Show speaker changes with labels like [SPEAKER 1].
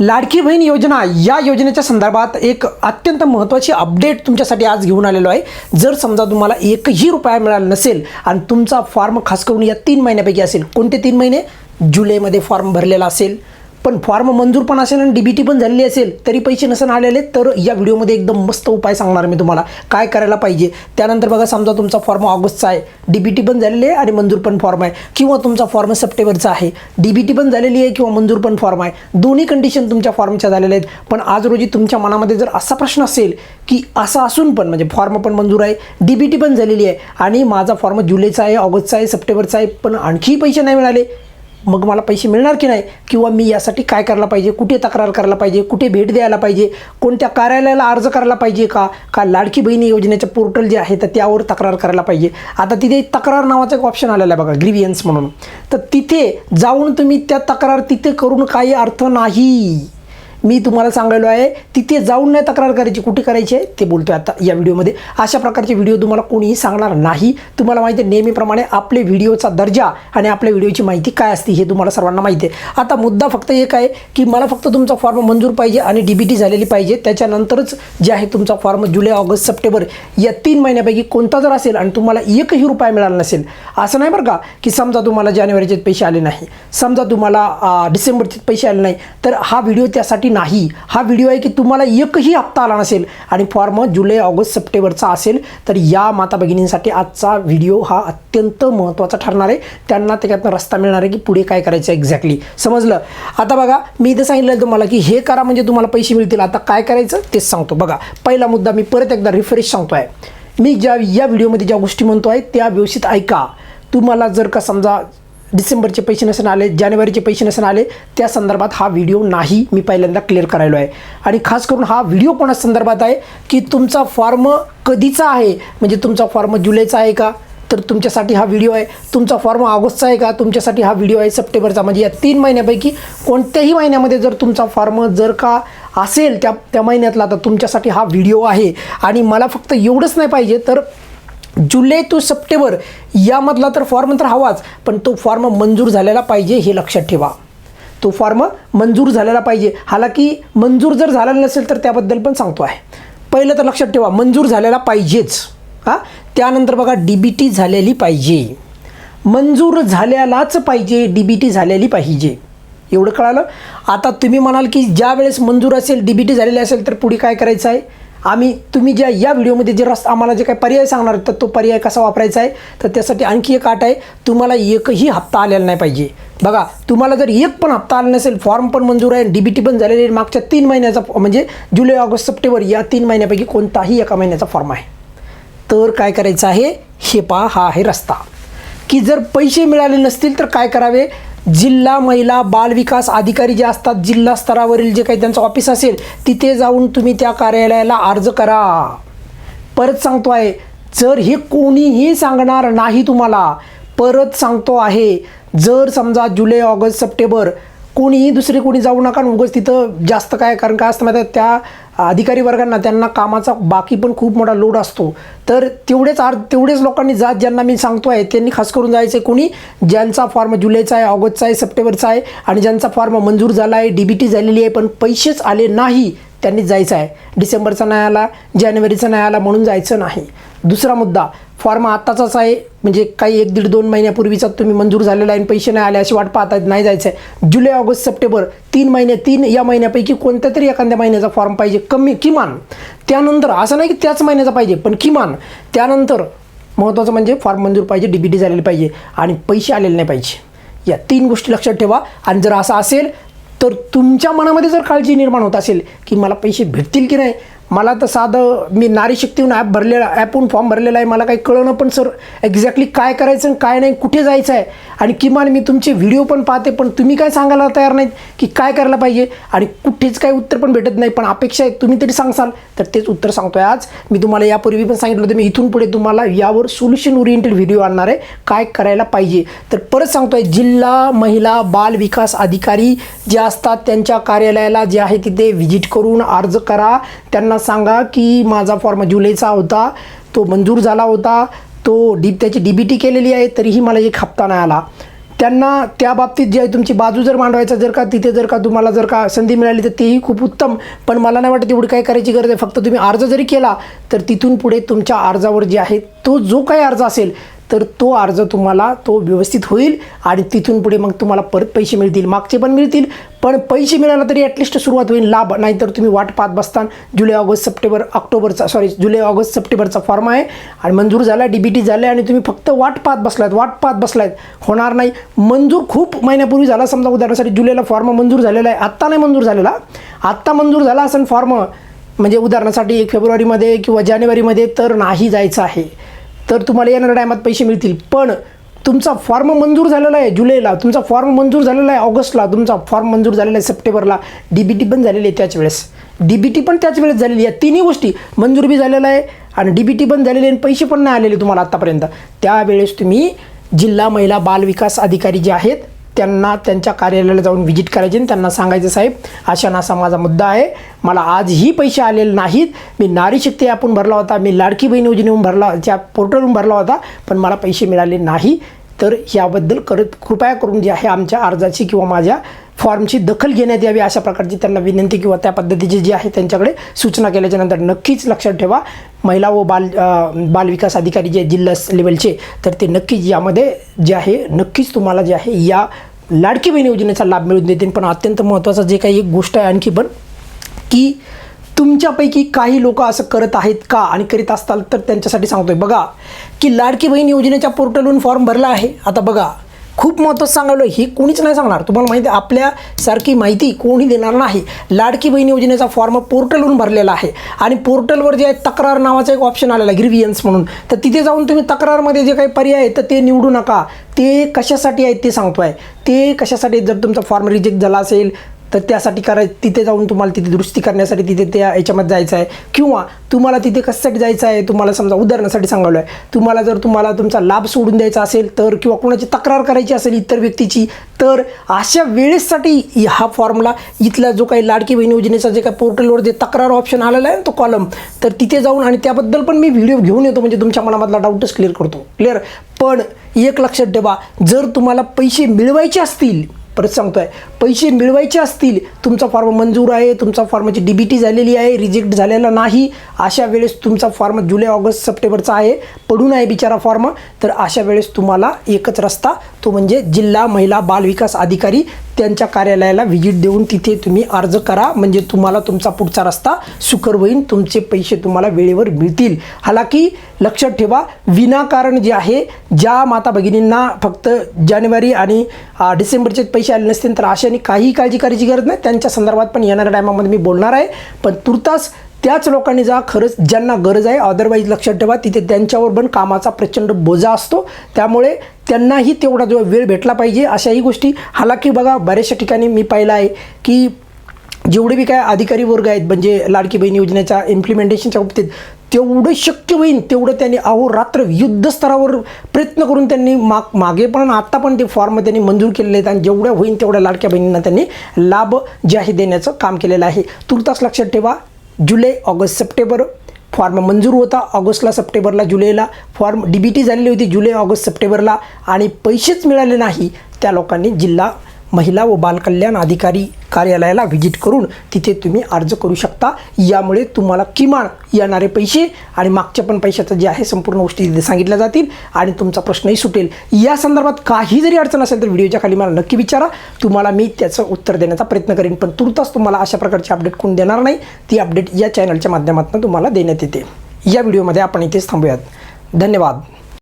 [SPEAKER 1] लाडकी बहीण योजना या योजनेच्या संदर्भात एक अत्यंत महत्त्वाची अपडेट तुमच्यासाठी आज घेऊन आलेलो आहे. जर समजा तुम्हाला एकही रुपया मिळाला नसेल आणि तुमचा फॉर्म खास करून या तीन महिन्यापैकी असेल कोणते तीन महिने? जुलैमध्ये फॉर्म भरलेला असेल. पण फॉर्म मंजूर पण असेल आणि डीबीटी पण झालेली असेल तरी पैसे नसेल आलेले तर या व्हिडिओमध्ये एकदम मस्त उपाय सांगणार मी तुम्हाला. काय करायला पाहिजे? त्यानंतर बघा समजा तुमचा फॉर्म ऑगस्टचा आहे. डीबीटी पण झालेली आहे आणि मंजूर पण फॉर्म आहे. किंवा तुमचा फॉर्म सप्टेंबरचा आहे. डीबीटी पण झालेली आहे किंवा मंजूर पण फॉर्म आहे. दोन्ही कंडिशन तुमच्या फॉर्मच्या झालेल्या आहेत. पण आज रोजी तुमच्या मनामध्ये जर असा प्रश्न असेल की असं असून पण म्हणजे फॉर्म पण मंजूर आहे डीबीटी पण झालेली आहे आणि माझा फॉर्म जुलैचा आहे ऑगस्टचा आहे सप्टेंबरचा आहे पण आणखी पैसे नाही मिळाले मग मला पैसे मिळणार की नाही? किंवा मी यासाठी काय करायला पाहिजे? कुठे तक्रार करायला पाहिजे? कुठे भेट द्यायला पाहिजे? कोणत्या कार्यालयाला अर्ज करायला पाहिजे का? का लाडकी बहिणी योजनेचं पोर्टल जे आहे तर त्यावर तक्रार करायला पाहिजे? आता तिथे तक्रार नावाचा एक ऑप्शन आलेला आहे बघा ग्रीवियन्स म्हणून. तर तिथे जाऊन तुम्ही त्या तक्रार तिथे करून काही अर्थ नाही. मी तुम्हाला सांगायलो आहे तिथे जाऊन नाही तक्रार करायची कुठे करायची आहे ते आहे आता या व्हिडिओमध्ये. अशा प्रकारचे व्हिडिओ तुम्हाला कोणीही सांगणार नाही. तुम्हाला माहिती आहे नेहमीप्रमाणे आपले व्हिडिओचा दर्जा आणि आपल्या व्हिडिओची माहिती काय असते हे तुम्हाला सर्वांना माहिती आहे. आता मुद्दा फक्त एक आहे की मला फक्त तुमचा फॉर्म मंजूर पाहिजे आणि डी बी टी झालेली पाहिजे. त्याच्यानंतरच जे आहे तुमचा फॉर्म जुलै ऑगस्ट सप्टेंबर या तीन महिन्यापैकी कोणता जर असेल आणि तुम्हाला एकही रुपया मिळाला नसेल असं नाही बरं का? की समजा तुम्हाला जानेवारीचे पैसे आले नाही समजा तुम्हाला डिसेंबरचे पैसे आले नाही तर हा व्हिडिओ त्यासाठी नाही. हा व्हिडिओ आहे की तुम्हाला एकही हप्ता आला नसेल आणि फॉर्म जुलै ऑगस्ट सप्टेंबरचा असेल तर या माता भगिनींसाठी आजचा व्हिडिओ हा अत्यंत महत्त्वाचा ठरणार आहे. त्यांना त्याच्यातनं रस्ता मिळणार आहे की पुढे काय करायचं एक्झॅक्टली समजलं? आता बघा मी इथं सांगितलं तुम्हाला की हे करा म्हणजे तुम्हाला पैसे मिळतील. आता काय करायचं तेच सांगतो. बघा पहिला मुद्दा मी परत एकदा रिफ्रेश सांगतो आहे मी ज्या या व्हिडिओमध्ये ज्या गोष्टी म्हणतो आहे त्या व्यवस्थित ऐका. तुम्हाला जर का समजा डिसेंबरचे पैसे नसून आले जानेवारीचे पैसे नसून आले त्या संदर्भात हा व्हिडिओ नाही मी पहिल्यांदा क्लिअर करायलो आहे. आणि खास करून हा व्हिडिओ कोणा संदर्भात आहे? की तुमचा फॉर्म कधीचा आहे? म्हणजे तुमचा फॉर्म जुलैचा आहे का? तर तुमच्यासाठी हा व्हिडिओ आहे. तुमचा फॉर्म ऑगस्टचा आहे का? तुमच्यासाठी हा व्हिडिओ आहे सप्टेंबरचा. म्हणजे या तीन महिन्यापैकी कोणत्याही महिन्यामध्ये जर तुमचा फॉर्म जर का असेल त्या त्या महिन्यातला तर तुमच्यासाठी हा व्हिडिओ आहे. आणि मला फक्त एवढंच नाही पाहिजे तर जुलै टू सप्टेंबर यामधला तर फॉर्म तर हवाच पण तो फॉर्म मंजूर झालेला पाहिजे हे लक्षात ठेवा. तो फॉर्म मंजूर झालेला पाहिजे. हालाकी मंजूर जर झालेला नसेल तर त्याबद्दल पण सांगतो आहे. पहिलं तर लक्षात ठेवा मंजूर झालेला पाहिजेच. हां? त्यानंतर बघा डी बी टी झालेली पाहिजे. मंजूर झाल्यालाच पाहिजे डी बी टी झालेली पाहिजे. एवढं कळालं? आता तुम्ही म्हणाल की ज्या वेळेस मंजूर असेल डी बी टी झालेली असेल तर पुढे काय करायचं आहे? आम्ही तुम्ही ज्या या व्हिडिओमध्ये जे रस्ता आम्हाला जे काही पर्याय सांगणार आहेत, तर तो पर्याय कसा वापरायचा आहे तर त्यासाठी आणखी एक आट आहे तुम्हाला एकही हप्ता आलेला नाही पाहिजे. बघा तुम्हाला जर एक पण हप्ता आला नसेल फॉर्म पण मंजूर आहे डी बी टी पण झालेली आहे मागच्या तीन महिन्याचा म्हणजे जुलै ऑगस्ट सप्टेंबर या तीन महिन्यापैकी कोणताही एका महिन्याचा फॉर्म आहे. तर काय करायचं आहे हे पहा हा आहे रस्ता. की जर पैसे मिळाले नसतील तर काय करावे? जिल्हा महिला बाल विकास अधिकारी जे असतात जिल्हा स्तरावरील जे काही त्यांचं ऑफिस असेल तिथे जाऊन तुम्ही त्या कार्यालयाला अर्ज करा. परत सांगतो आहे जर हे कोणीही सांगणार नाही तुम्हाला परत सांगतो आहे जर समजा जुलै ऑगस्ट सप्टेंबर कोणीही दुसरे कोणी जाऊ नका आणि उगच तिथं जास्त काय कारण काय असतं माहिती आहे, त्या अधिकारी वर्गांना त्यांना कामाचा बाकी पण खूप मोठा लोड असतो. तर तेवढेच आर तेवढेच लोकांनी जात ज्यांना मी सांगतो आहे त्यांनी खास करून जायचं आहे कोणी ज्यांचा फॉर्म जुलैचा आहे ऑगस्टचा आहे सप्टेंबरचा आहे आणि ज्यांचा फॉर्म मंजूर झाला आहे डी बी टी झालेली आहे पण पैसेच आले नाही त्यांनी जायचं आहे डिसेंबरचा नाही आला जानेवारीचा नाही आला म्हणून जायचं नाही. दुसरा मुद्दा फॉर्म आत्ताचाच आहे. म्हणजे काही एक दीड दोन महिन्यापूर्वीचा तुम्ही मंजूर झालेला आहे आणि पैसे नाही आले अशी वाट पाहतात नाही जायचं आहे जुलै ऑगस्ट सप्टेंबर तीन महिने तीन या महिन्यापैकी कोणत्या तरी एखाद्या महिन्याचा फॉर्म पाहिजे. कमी किमान. त्यानंतर असं नाही की त्याच महिन्याचा पाहिजे पण किमान. त्यानंतर महत्त्वाचं म्हणजे फॉर्म मंजूर पाहिजे डी बी डी झालेली पाहिजे आणि पैसे आलेले नाही पाहिजे. या तीन गोष्टी लक्षात ठेवा. आणि जर असं असेल तर तुमच्या मनामध्ये जर काळजी निर्माण होत असेल की मला पैसे भेटतील की नाही मला तर साधं मी नारी शक्तीहून ॲप भरलेला ॲपहून फॉर्म भरलेला आहे. मला काही कळणं पण सर एक्झॅक्टली काय करायचं आणि काय नाही कुठे जायचं आहे? आणि किमान मी तुमचे व्हिडिओ पण पाहते पण तुम्ही काय सांगायला तयार नाहीत की काय करायला पाहिजे? आणि कुठेच काही उत्तर पण भेटत नाही. पण अपेक्षा आहे तुम्ही तरी सांगसाल. तर तेच उत्तर सांगतो आहे आज. मी तुम्हाला यापूर्वी पण सांगितलं होतं. मी इथून पुढे तुम्हाला यावर सोल्युशन ओरिएंटेड व्हिडिओ आणणार आहे. काय करायला पाहिजे? तर परत सांगतो आहे जिल्हा महिला बाल विकास अधिकारी जे असतात त्यांच्या कार्यालयाला जे आहे तिथे व्हिजिट करून अर्ज करा. त्यांना सांगा की माझा फॉर्म जुलैचा होता तो मंजूर झाला होता तो डी त्याची डी बी टी केलेली आहे तरीही मला एक हप्ता नाही आला. त्यांना त्या बाबतीत जी आहे तुमची बाजू जर मांडवायचा जर का तिथे जर का तुम्हाला जर का संधी मिळाली तर तेही खूप उत्तम. पण मला नाही वाटत एवढी काय करायची गरज आहे. फक्त तुम्ही अर्ज जरी केला तर तिथून पुढे तुमच्या अर्जावर जे आहे तो जो काही अर्ज असेल तर तो अर्ज तुम्हाला तो व्यवस्थित होईल आणि तिथून पुढे मग तुम्हाला परत पैसे मिळतील. मागचे पण मिळतील पण पैसे मिळाला तरी ॲटलिस्ट सुरुवात होईल लाभ. नाहीतर तुम्ही वाट पाहत बसतान जुलै ऑगस्ट सप्टेंबर ऑक्टोबरचा सॉरी जुलै ऑगस्ट सप्टेंबरचा फॉर्म आहे आणि मंजूर झाला डी बी टी झाले आणि तुम्ही फक्त वाट पाहत बसलात वाट पाहत बसलात होणार नाही. मंजूर खूप महिन्यापूर्वी झाला समजा उदाहरणासाठी जुलैला फॉर्म मंजूर झालेला आहे. आत्ता नाही मंजूर झालेला. आत्ता मंजूर झाला असेल फॉर्म म्हणजे उदाहरणासाठी एक फेब्रुवारीमध्ये किंवा जानेवारीमध्ये तर नाही जायचं आहे. तर तुम्हाला येणाऱ्या टायमात पैसे मिळतील. पण तुमचा फॉर्म मंजूर झालेला आहे जुलैला. तुमचा फॉर्म मंजूर झालेला आहे ऑगस्टला. तुमचा फॉर्म मंजूर झालेला आहे सप्टेंबरला. डी बी टी पण झालेली आहे त्याच वेळेस. डी बी टी पण त्याच वेळेस झालेली आहे. तिन्ही गोष्टी मंजूर बी झालेला आहे आणि डी बी टी पण झालेली आहे आणि पैसे पण नाही आलेले तुम्हाला आत्तापर्यंत त्यावेळेस तुम्ही जिल्हा महिला बाल विकास अधिकारी जे आहेत त्यांना त्यांच्या कार्यालयाला जाऊन व्हिजिट करायचे आणि त्यांना सांगायचं साहेब अशा नासा माझा मुद्दा आहे. मला आजही पैसे आलेले नाहीत. मी नारी शक्ती ॲपहून भरला होता. मी लाडकी बहीण योजनेहून भरला त्या पोर्टलहून भरला होता पण मला पैसे मिळाले नाही. तर याबद्दल करत कृपया करून जे आहे आमच्या अर्जाची किंवा माझ्या फॉर्मची दखल घेण्यात यावी अशा प्रकारची त्यांना विनंती किंवा त्या पद्धतीची जी आहे त्यांच्याकडे सूचना केल्याच्यानंतर नक्कीच लक्षात ठेवा. महिला व बाल बालविकास अधिकारी जे जिल्हा लेवलचे तर ते नक्कीच यामध्ये जे आहे नक्कीच तुम्हाला जे आहे या लाडकी बहीण योजनेचा लाभ मिळून देतील. पण अत्यंत महत्त्वाचं जे काही एक गोष्ट आहे आणखी पण की तुमच्यापैकी काही लोक असं करत आहेत का आणि करीत असताल तर त्यांच्यासाठी सांगतोय. बघा की लाडकी बहीण योजनेच्या पोर्टलवरून फॉर्म भरला आहे. आता बघा खूप महत्त्वाचं सांगायला हे कोणीच नाही सांगणार. तुम्हाला माहिती आहे आपल्यासारखी माहिती कोणी देणार नाही. लाडकी बहीण योजनेचा फॉर्म पोर्टलवरून भरलेला आहे. आणि पोर्टलवर जे आहे तक्रार नावाचा एक ऑप्शन आलेला आहे ग्रिव्हियन्स म्हणून. तर तिथे जाऊन तुम्ही तक्रारमध्ये जे काही पर्याय आहेत तर ते निवडू नका. ते कशासाठी आहेत ते सांगतो आहे ते कशासाठी जर तुमचा फॉर्म रिजेक्ट झाला असेल तर त्यासाठी कराय तिथे जाऊन तुम्हाला तिथे दुरुस्ती करण्यासाठी तिथे त्या याच्यामध्ये जायचं आहे किंवा तुम्हाला तिथे कशासाठी जायचं आहे तुम्हाला समजा उदाहरणासाठी सांगावलं आहे तुम्हाला जर तुम्हाला तुमचा लाभ सोडून द्यायचा असेल तर किंवा कोणाची तक्रार करायची असेल इतर व्यक्तीची तर अशा वेळेससाठी हा फॉर्मला इथला जो काही लाडकी बहीण योजनेचा जे काही पोर्टलवर जे तक्रार ऑप्शन आलेला आहे ना तो कॉलम तर तिथे जाऊन आणि त्याबद्दल पण मी व्हिडिओ घेऊन येतो म्हणजे तुमच्या मनामधला डाऊटच क्लिअर करतो. क्लिअर पण एक लक्षात ठेवा जर तुम्हाला पैसे मिळवायचे असतील परत सांगतो आहे पैसे मिळवायचे असतील तुमचा फॉर्म मंजूर आहे तुमचा फॉर्मची डी बी टी झालेली आहे रिजेक्ट झालेला नाही अशा वेळेस तुमचा फॉर्म जुलै ऑगस्ट सप्टेंबरचा आहे पडून आहे बिचारा फॉर्म तर अशा वेळेस तुम्हाला एकच रस्ता तो म्हणजे जिल्हा महिला बाल विकास अधिकारी त्यांच्या कार्यालयाला व्हिजिट देऊन तिथे तुम्ही अर्ज करा. म्हणजे तुम्हाला तुमचा पुढचा रस्ता सुकर होईल तुमचे पैसे तुम्हाला वेळेवर मिळतील. हालाकी लक्षात ठेवा विनाकारण जे आहे ज्या माता भगिनींना फक्त जानेवारी आणि डिसेंबरचे पैसे आले नसतील तर अशाने काही काळजी करायची गरज नाही. त्यांच्या संदर्भात पण येणाऱ्या टायमामध्ये मी बोलणार आहे. पण तुर्तास त्याच लोकांनी जा खरंच ज्यांना गरज आहे अदरवाईज लक्षात ठेवा तिथे त्यांच्यावर पण कामाचा प्रचंड बोजा असतो. त्यामुळे त्यांनाही तेवढा जो वेळ भेटला पाहिजे अशाही गोष्टी. हालाकी बघा बऱ्याचशा ठिकाणी मी पाहिलं आहे की जेवढे बी काय अधिकारी वर्ग आहेत म्हणजे लाडकी बहीण योजनेच्या इम्प्लिमेंटेशनच्या बाबतीत तेवढं शक्य होईल तेवढं त्यांनी अहोरात्र युद्धस्तरावर प्रयत्न करून त्यांनी माग मागे पण आत्ता पण ते फॉर्म त्यांनी मंजूर केलेले आहेत आणि जेवढ्या होईल तेवढ्या लाडक्या बहिणींना त्यांनी लाभ जे आहे देण्याचं काम केलेलं आहे. तुर्तास लक्षात ठेवा जुलै ऑगस्ट सप्टेंबर. फॉर्म मंजूर होता ऑगस्टला सप्टेंबरला जुलैला. फॉर्म डी बी टी झालेली होती जुलै ऑगस्ट सप्टेंबरला. आणि पैसेच मिळाले नाही त्या लोकांनी जिल्हा महिला व बालकल्याण अधिकारी कार्यालयाला व्हिजिट करून तिथे तुम्ही अर्ज करू शकता. यामुळे तुम्हाला किमान येणारे पैसे आणि मागच्या पण पैशाचं जे आहे संपूर्ण गोष्टी तिथे सांगितल्या जातील आणि तुमचा प्रश्नही सुटेल. या संदर्भात काही जरी अडचण असेल तर व्हिडिओच्या खाली मला नक्की विचारा. तुम्हाला मी त्याचं उत्तर देण्याचा प्रयत्न करेन पण तुर्तास तुम्हाला अशा प्रकारची अपडेट कोण देणार नाही ती अपडेट या चॅनलच्या माध्यमातून तुम्हाला देण्यात येते. या व्हिडिओमध्ये आपण इथेच थांबूयात. धन्यवाद.